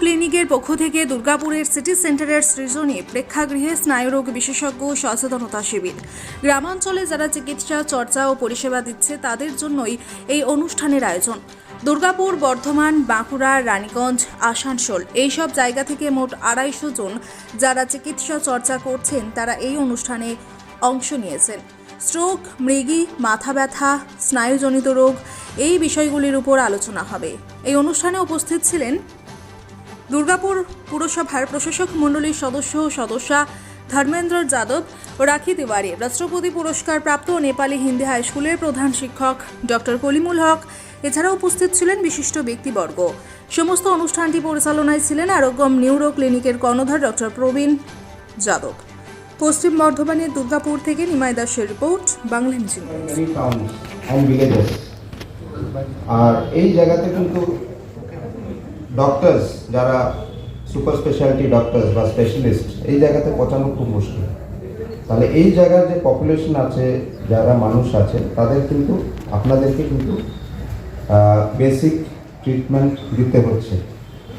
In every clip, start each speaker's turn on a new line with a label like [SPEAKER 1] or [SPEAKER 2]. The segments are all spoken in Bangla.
[SPEAKER 1] ক্লিনিকের পক্ষ থেকে দুর্গাপুরের সিটি সেন্টারের সৃজনী প্রেক্ষাগৃহে স্নায়ুরোগ বিশেষজ্ঞ সচেতনতা শিবির। গ্রামাঞ্চলে যারা চিকিৎসা, চর্চা ও পরিষেবা দিচ্ছে, তাদের জন্যই এই অনুষ্ঠানের আয়োজন। দুর্গাপুর, বর্ধমান, বাঁকুড়া, রানীগঞ্জ, আসানসোল এইসব জায়গা থেকে মোট আড়াইশো জন যারা চিকিৎসা, চর্চা করছেন, তারা এই অনুষ্ঠানে অংশ নিয়েছেন। স্ট্রোক, মৃগী, মাথা ব্যথা, স্নায়ুজনিত রোগ, এই বিষয়গুলির উপর আলোচনা হবে। এই অনুষ্ঠানে উপস্থিত ছিলেন দুর্গাপুর পুরসভার প্রশাসক মণ্ডলীর সদস্য ও সদস্যা ধর্মেন্দ্র যাদব রাখি তিওয়ারি, রাষ্ট্রপতি পুরস্কার প্রাপ্ত নেপালি হিন্দি হাই স্কুলের প্রধান শিক্ষক ডক্টর কলিমুল হক। এছাড়াও উপস্থিত ছিলেন বিশিষ্ট ব্যক্তিবর্গ। সমস্ত অনুষ্ঠানটি পরিচালনায় ছিলেন আরোগ্যম নিউরো ক্লিনিকের কর্ণধার ডক্টর প্রবীণ যাদব। পশ্চিম বর্ধমানের দুর্গাপুর থেকে নিমাই দাসের রিপোর্ট, বাংলা
[SPEAKER 2] আর এই জায়গাতে কিন্তু ডক্টরস যারা সুপার স্পেশালিটি ডক্টরস বা স্পেশালিস্ট এই জায়গাতে পৌঁছানো খুব মুশকিল। তাহলে এই জায়গার যে পপুলেশন আছে, যারা মানুষ আছে, তাদের কিন্তু, আপনাদেরকে কিন্তু বেসিক ট্রিটমেন্ট দিতে হচ্ছে।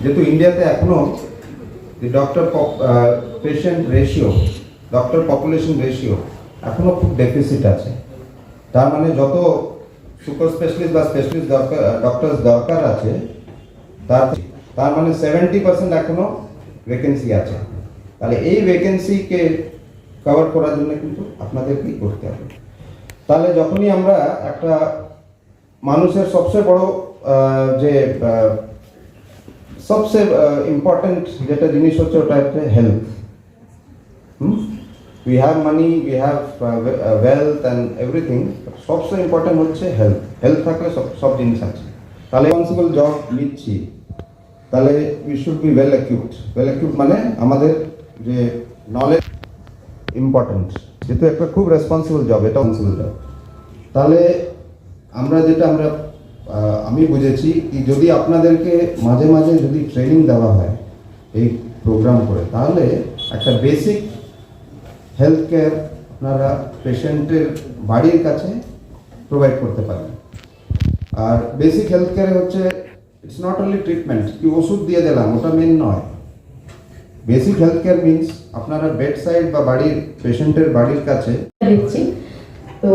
[SPEAKER 2] যেহেতু ইন্ডিয়াতে এখনও doctor patient ratio doctor population ratio এখনও খুব ডেফিসিট আছে। তার মানে যত সুপার স্পেশালিস্ট বা স্পেশালিস্ট দরকার ডক্টরস দরকার আছে, তার তার মানে সেভেন্টি পার্সেন্ট এখনও ভ্যাকেন্সি আছে। তাহলে এই ভ্যাকেন্সিকে কভার করার জন্য কিন্তু আপনাদের কি করতে হবে। তাহলে যখনই আমরা একটা মানুষের সবচেয়ে বড় যে সবচেয়ে ইম্পর্টেন্ট যেটা জিনিস হচ্ছে ওটা হচ্ছে health we have money we have wealth and everything সবচেয়ে ইম্পর্টেন্ট হচ্ছে হেলথ হেলথ থাকলে সব সব জিনিস আছে। তাহলে রেসপন্সিবল জব নিচ্ছি। তাহলে we should be well acute well acute মানে আমাদের যে নলেজ ইম্পর্টেন্ট যেহেতু একটা খুব রেসপন্সিবল জব এটা রেসপন্সিবল জব তাহলে আমরা যেটা আমরা আমি বুঝেছি কি যদি আপনাদেরকে মাঝে মাঝে যদি ট্রেনিং দেওয়া হয় এই প্রোগ্রাম করে, তাহলে একটা বেসিক হেলথ কেয়ার আপনারা পেশেন্টের বাড়ির কাছে প্রোভাইড করতে পারেন আর বেসিক হেলথ কেয়ারে হচ্ছে ইটস নট অনলি ট্রিটমেন্ট কি ওষুধ দিয়ে দিলাম, ওটা মেন নয়। বেসিক হেলথ কেয়ার মিনস আপনারা বেড সাইড বা বাড়ির পেশেন্টের বাড়ির কাছে
[SPEAKER 3] দেখছি। তো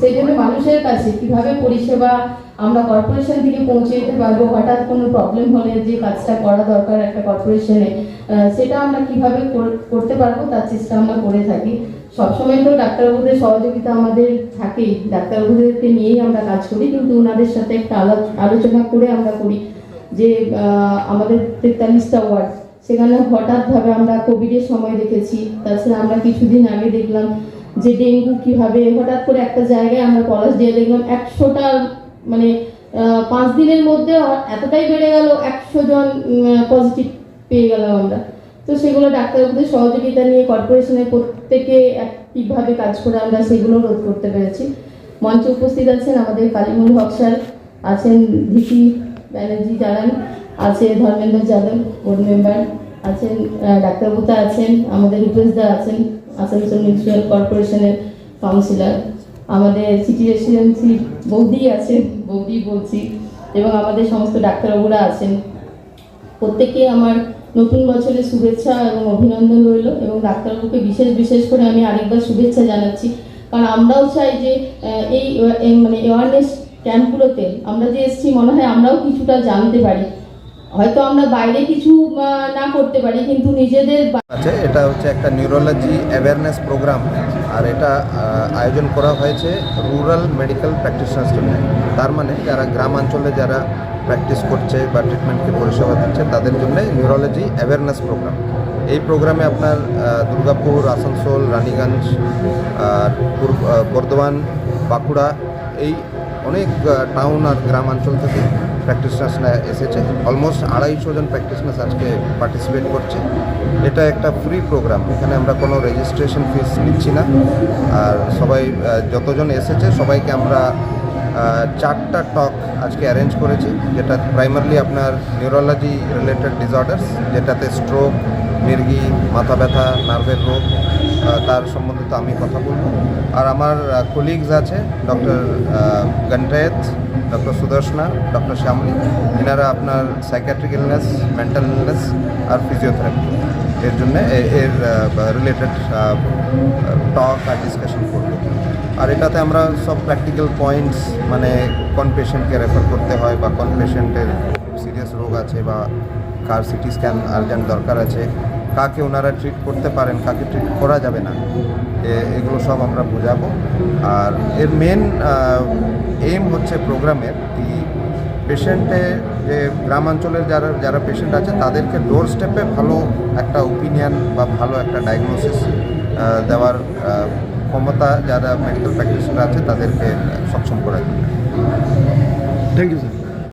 [SPEAKER 3] সেই জন্য মানুষের কাছে কীভাবে পরিষেবা আমরা কর্পোরেশন থেকে পৌঁছে দিতে পারব? হঠাৎ কোনো প্রবলেম হলে যে কাজটা করা দরকার একটা কর্পোরেশনে সেটা আমরা কীভাবে করতে পারব? তার চেষ্টা আমরা করে থাকি। সবসময় তো ডাক্তারবাবুদের সহযোগিতা আমাদের থাকেই। ডাক্তারবাবুদেরকে নিয়েই আমরা কাজ করি, কিন্তু ওনাদের সাথে একটা আলো- আলোচনা করে আমরা করি যে আমাদের তেতাল্লিশটা ওয়ার্ড। সেখানে হঠাৎভাবে আমরা কোভিডের সময় দেখেছি, তাছাড়া আমরা কিছুদিন আগে দেখলাম যে ডেঙ্গু কীভাবে, হঠাৎ করে একটা জায়গায় আমরা পলাশ দিয়ে দেখলাম একশোটা মানে পাঁচ দিনের মধ্যে এতটাই বেড়ে গেল, একশো জন পজিটিভ পেয়ে গেলাম আমরা। তো সেগুলো ডাক্তারবাবুদের সহযোগিতা নিয়ে কর্পোরেশনের প্রত্যেকে একইভাবে কাজ করে আমরা সেগুলো রোধ করতে পেরেছি। মঞ্চে উপস্থিত আছেন আমাদের কালিমুল হক স্যার আছেন ভিপি ব্যানার্জি জানান আছে ধর্মেন্দ্র যাদব বোর্ড মেম্বার আছেন আহ, ডাক্তারবাবুতা আছেন আমাদের রূপেশদা আছেন আসানসোল মিউনিসিপ্যাল কর্পোরেশনের কাউন্সিলর আমাদের সিটি রেসিডেন্সি বৌদি আছেন বৌদি বলছি এবং আমাদের সমস্ত ডাক্তারবাবুরা আছেন। প্রত্যেকে আমার নতুন বছরের শুভেচ্ছা এবং অভিনন্দন রইল এবং ডাক্তারবাবুকে বিশেষ বিশেষ করে আমি আরেকবার শুভেচ্ছা জানাচ্ছি। কারণ আমরাও চাই যে এই মানে অ্যাওয়ারনেস ক্যাম্পগুলোতে আমরা যে এসেছি, মনে হয় আমরাও কিছুটা জানতে পারি। হয়তো আমরা বাইরে কিছু না করতে পারি, কিন্তু নিজেদের
[SPEAKER 4] আছে, এটা হচ্ছে একটা নিউরোলজি অ্যাওয়ারনেস প্রোগ্রাম আর এটা আয়োজন করা হয়েছে রুরাল মেডিকেল প্র্যাকটিশনার্স জন্য। তার মানে যারা গ্রামাঞ্চলে যারা প্র্যাকটিস করছে বা ট্রিটমেন্টকে পরিষেবা দিচ্ছে, তাদের জন্য নিউরোলজি অ্যাওয়ারনেস প্রোগ্রাম এই প্রোগ্রামে আপনার দুর্গাপুর, আসানসোল, রানীগঞ্জ, আর বর্ধমান, বাঁকুড়া, এই অনেক টাউন আর গ্রামাঞ্চল থেকে প্র্যাকটিশনার্সরা এসেছে। অলমোস্ট আড়াইশো জন প্র্যাকটিশনার্স আজকে পার্টিসিপেট করছে। এটা একটা ফ্রি প্রোগ্রাম এখানে আমরা কোনো রেজিস্ট্রেশন ফিস নিচ্ছি না। আর সবাই যতজন এসেছে, সবাইকে আমরা চারটা টক আজকে অ্যারেঞ্জ করেছি, যেটা প্রাইমারলি আপনার নিউরোলজি রিলেটেড ডিসঅর্ডার্স যেটাতে স্ট্রোক মির্গি, মাথা ব্যথা নার্ভের রোগ তার সম্বন্ধে তো আমি কথা বলব। আর আমার কলিগস আছে ডক্টর গন্টায়েত ডক্টর সুদর্শনা ডক্টর শ্যামলী। এনারা আপনার সাইকিয়াট্রিক ইলনেস মেন্টাল ইলনেস আর ফিজিওথেরাপি এর জন্য এর রিলেটেড টক আর ডিসকাশন করব। আর এটাতে আমরা সব প্র্যাকটিক্যাল পয়েন্টস মানে কোন পেশেন্টকে রেফার করতে হয় বা কোন পেশেন্টের সিরিয়াস রোগ আছে বা কার সিটি স্ক্যান আর্জেন্ট দরকার আছে কাকে ওনারা ট্রিট করতে পারেন, কাকে ট্রিট করা যাবে না এগুলো সব আমরা বোঝাবো। আর এর মেন এইম হচ্ছে প্রোগ্রামের কি পেশেন্টে যে গ্রামাঞ্চলের যারা যারা পেশেন্ট আছে, তাদেরকে ডোর স্টেপে ভালো একটা ওপিনিয়ন বা ভালো একটা ডায়াগনোসিস দেওয়ার ক্ষমতা যারা মেডিকেল প্র্যাকটিশনার আছে, তাদেরকে সক্ষম করে দিবে।
[SPEAKER 5] Thank you sir